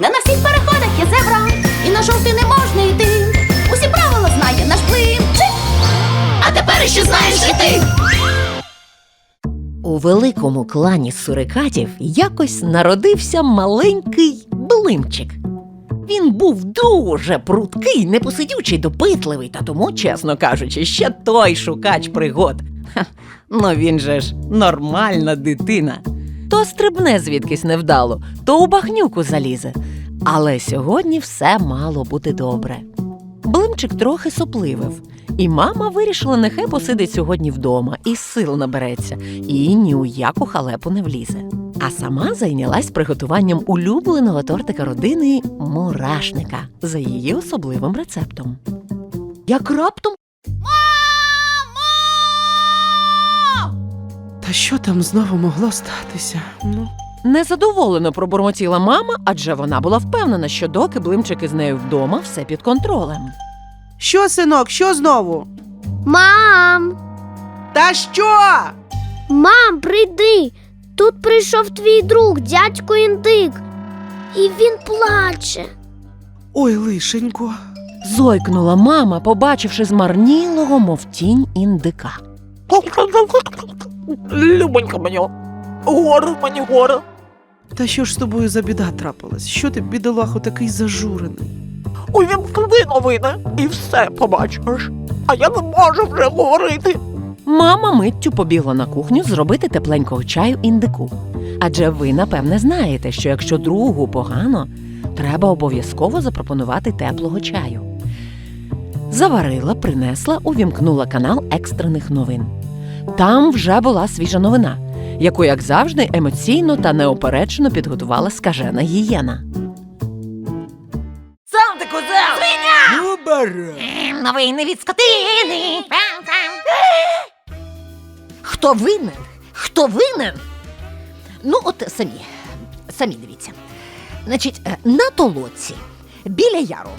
Не на всіх переходах є зебра, і на жовтий не можна йти. Усі правила знає наш блимчик. А тепер ще знаєш і ти. У великому клані сурикатів якось народився маленький блимчик. Він був дуже пруткий, непосидючий, допитливий, та тому, чесно кажучи, ще той шукач пригод. Ха, ну він же ж нормальна дитина. То стрибне звідкись невдало, то у багнюку залізе. Але сьогодні все мало бути добре. Блимчик трохи сопливив, і мама вирішила, нехай посидить сьогодні вдома і сил набереться, і ні у яку халепу не влізе. А сама зайнялась приготуванням улюбленого тортика родини мурашника за її особливим рецептом. Як раптом Та що там знову могло статися? Ну, незадоволено пробурмотіла мама, адже вона була впевнена, що доки блимчик із нею вдома, все під контролем. що, синок, що знову? Мам, Та що? мам, прийди. Тут прийшов твій друг, дядько індик. І він плаче. Ой, лишенько. Зойкнула мама, побачивши змарнілого, мов тінь індика. Любонька моя, горе мені горе. Та що ж з тобою за біда трапилась? Що ти, бідолаху, такий зажурений? Увімкни новини і все побачиш. А я не можу вже говорити. Мама миттю побігла на кухню зробити тепленького чаю індику. Адже ви, напевне, знаєте, що якщо другу погано, треба обов'язково запропонувати теплого чаю. Заварила, принесла, увімкнула канал екстрених новин. Там вже була свіжа новина, яку, як завжди, емоційно та неопереджено підготувала скажена гієна. Сам ти козел! Новини від скотини. Хто винен? Хто винен? Ну, от самі, самі дивіться. Значить, е, на толоці біля яру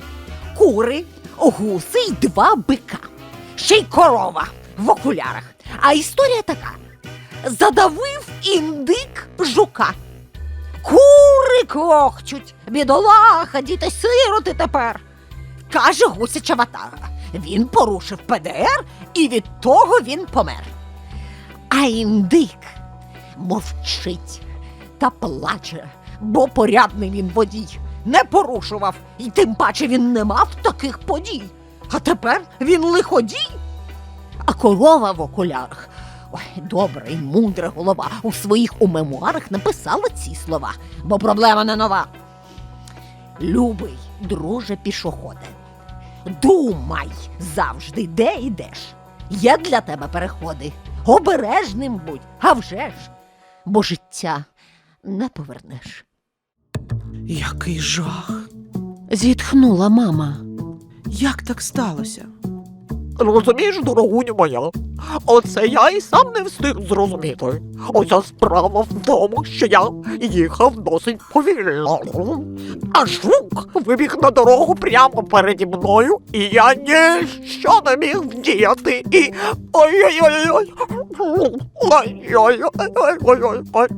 кури, гуси й два бика. Ще й корова в окулярах. А історія така: задавив індик жука. Кури кохчуть, бідолаха, діти сироти тепер. Каже гусяча ватага. Він порушив ПДР і від того він помер. А індик мовчить та плаче, бо порядний він водій не порушував, і тим паче він не мав таких подій. А тепер він лиходій. Корова в окулярах. Ой, добра і мудра голова у своїх у мемуарах написала ці слова, бо проблема не нова. Любий, друже пішоходе, думай завжди, де йдеш. Є для тебе переходи. Обережним будь, а вже ж, бо життя не повернеш. Який жах. Зітхнула мама. Як так сталося? Розумієш, дорогуню моя, оце я і сам не встиг зрозуміти. Оця справа в тому, що я їхав досить повільно. А жук вибіг на дорогу прямо переді мною, і я ніщо не міг вдіяти. І ой-ой-ой-ой. Ой-ой-ой-ой-ой-ой.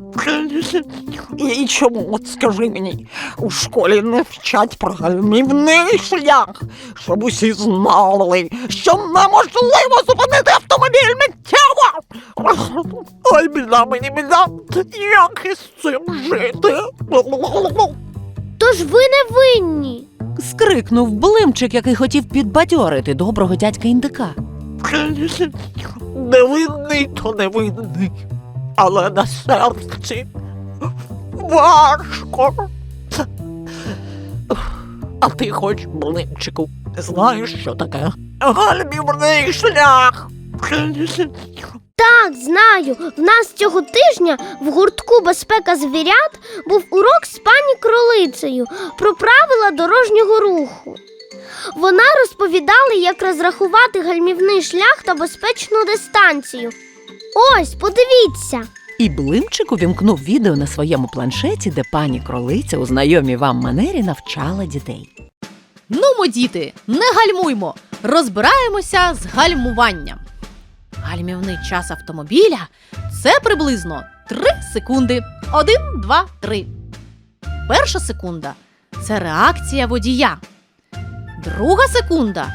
І чому, от скажи мені, у школі не вчать про гальмівний шлях, щоб усі знали, що неможливо зупинити автомобіль миттєво. Ой, біда мені біда, як із цим жити? Тож ви не винні. Скрикнув блимчик, який хотів підбадьорити доброго дядька індика. Невинний то невинний, але на серці важко. А ти хоч, блинчику, знаєш, що таке? Гальмівний шлях. Так, знаю. В нас цього тижня в гуртку безпека звірят був урок з пані кролицею про правила дорожнього руху. Вона розповідала, як розрахувати гальмівний шлях та безпечну дистанцію. Ось, подивіться. І блимчик увімкнув відео на своєму планшеті, де пані кролиця у знайомій вам манері навчала дітей. Нумо, діти, не гальмуймо, розбираємося з гальмуванням. Гальмівний час автомобіля це приблизно 3 секунди. 1, 2, 3. Перша секунда це реакція водія. Друга секунда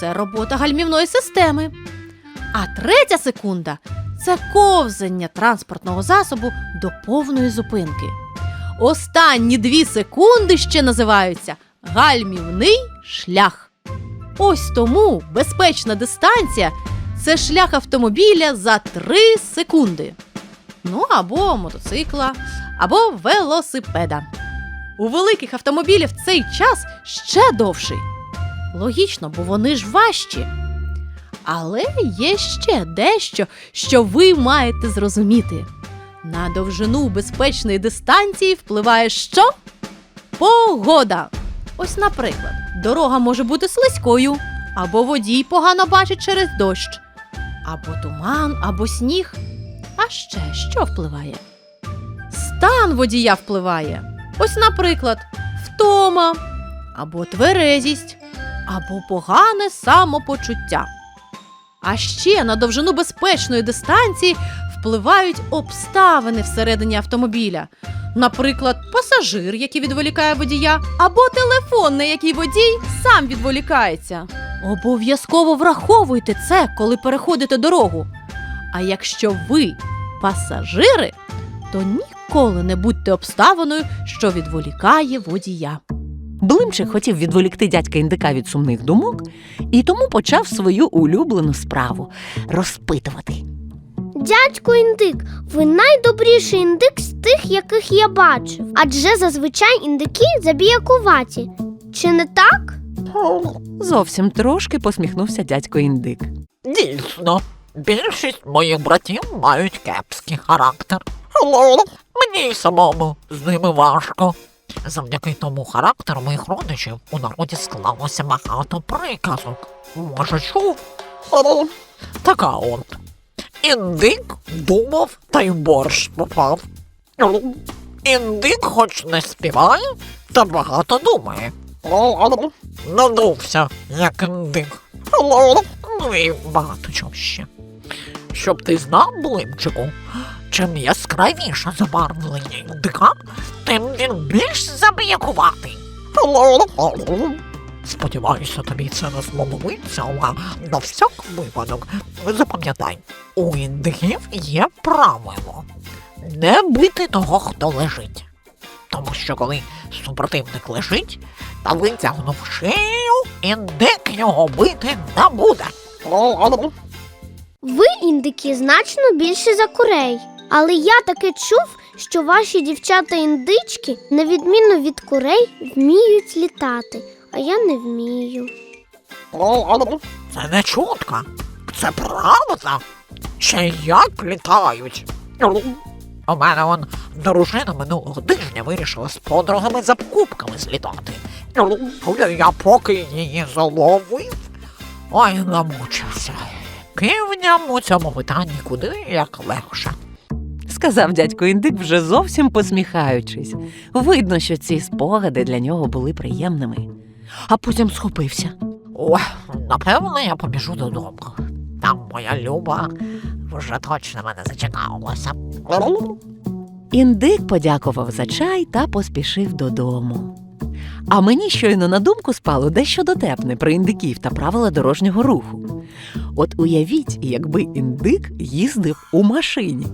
це робота гальмівної системи. А третя секунда це ковзання транспортного засобу до повної зупинки. Останні дві секунди ще називаються гальмівний шлях. Ось тому безпечна дистанція це шлях автомобіля за 3 секунди. Ну або мотоцикла, або велосипеда. У великих автомобілів цей час ще довший. Логічно, бо вони ж важчі. Але є ще дещо, що ви маєте зрозуміти. На довжину безпечної дистанції впливає що? Погода. Ось, наприклад, дорога може бути слизькою, або водій погано бачить через дощ, або туман, або сніг. А ще що впливає? Стан водія впливає. Ось, наприклад, втома, або тверезість, або погане самопочуття. А ще на довжину безпечної дистанції впливають обставини всередині автомобіля. Наприклад, пасажир, який відволікає водія, або телефон, на який водій сам відволікається. Обов'язково враховуйте це, коли переходите дорогу. А якщо ви пасажири, то ніколи не будьте обставиною, що відволікає водія. Блимчик хотів відволікти дядька індика від сумних думок і тому почав свою улюблену справу розпитувати. Дядько індик, ви найдобріший індик з тих, яких я бачив. Адже зазвичай індики забіякуваті. Чи не так? Зовсім трошки посміхнувся дядько індик. Дійсно, більшість моїх братів мають кепський характер. Мені й самому з ними важко. Завдяки тому характеру моїх родичів у народі склалося багато приказок. Може, чув? Така от. Індик думав, та й борщ попав. Індик хоч не співає, та багато думає. Надувся, як індик. Ну і багато чого ще. Щоб ти знав, Блимчику, чим яскравіше забарвлення індика, тим він більш забіякуватий. Сподіваюся, тобі це не знадобиться, але на всяк випадок запам'ятай, у індиків є правило не бити того, хто лежить. Тому що коли супротивник лежить, та витягнув шию, індик його бити не буде. Ви, індики, значно більше за курей. Але я таки чув, що ваші дівчата-індички, на відміну від курей, вміють літати, а я не вмію. Це не чутка, це правда. Ще як літають. У мене он дружина минулого тижня вирішила з подругами за покупками злітати. Я поки її заловив, ой, намучився. Півням у цьому питанні куди як легше. Сказав дядько індик, вже зовсім посміхаючись. Видно, що ці спогади для нього були приємними. А потім схопився. Ой, напевно, я побіжу додому. Там моя люба вже точно мене зачекалася. Індик подякував за чай та поспішив додому. А мені щойно на думку спало дещо дотепне про індиків та правила дорожнього руху. От уявіть, якби індик їздив у машині,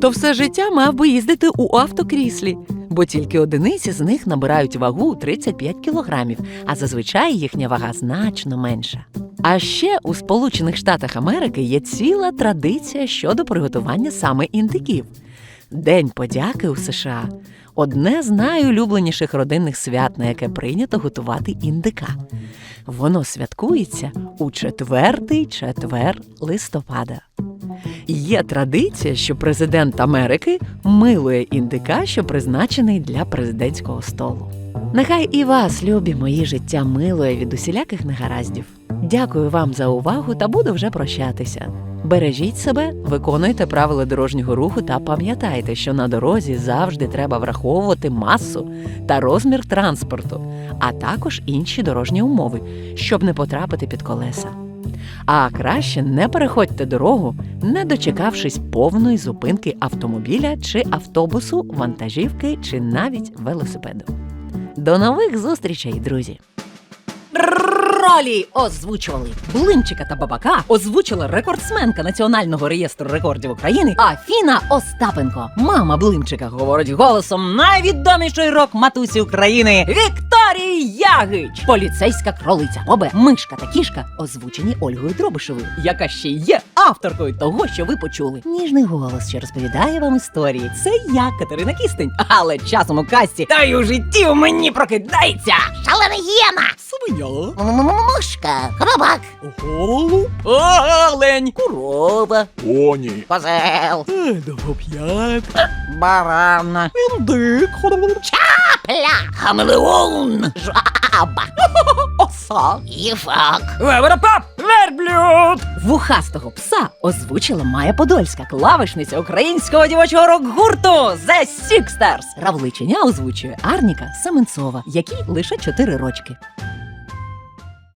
то все життя мав би їздити у автокріслі, бо тільки одиниці з них набирають вагу 35 кілограмів, а зазвичай їхня вага значно менша. А ще у Сполучених Штатах Америки є ціла традиція щодо приготування саме індиків. День подяки у США одне з найулюбленіших родинних свят, на яке прийнято готувати індика. Воно святкується у четвертий четвер листопада. Є традиція, що президент Америки милує індика, що призначений для президентського столу. Нехай і вас, любі мої життя, милує від усіляких негараздів. Дякую вам за увагу та буду вже прощатися. Бережіть себе, виконуйте правила дорожнього руху та пам'ятайте, що на дорозі завжди треба враховувати масу та розмір транспорту, а також інші дорожні умови, щоб не потрапити під колеса. А краще не переходьте дорогу, не дочекавшись повної зупинки автомобіля чи автобусу, вантажівки чи навіть велосипеду. До нових зустрічей, друзі. Ролі озвучували Блимчика та Бабака, озвучила рекордсменка Національного реєстру рекордів України Афіна Остапенко. Мама Блимчика говорить голосом найвідомішої рок-матусі України Вікторії Ягич. Поліцейська кролиця Бобе, мишка та кішка озвучені Ольгою Дробишевою, яка ще є авторкою того, що ви почули. Ніжний голос, що розповідає вам історії. Це я, Катерина Кістень. Але часом у касті та й у житті у мені прокидається. Шалена гієна! Свиня, Мишка, хробак, голуб, Олень, корова, коні, козел, довгоп'ят, барана, індик, пля, хамелеон, жаба, оса. їфак. Веверопап! Верблюд! Вухастого пса озвучила Майя Подольська, клавишниця українського дівочого рок-гурту The Sixters. Равличеня озвучує Арніка Семенцова, якій лише 4 рочки.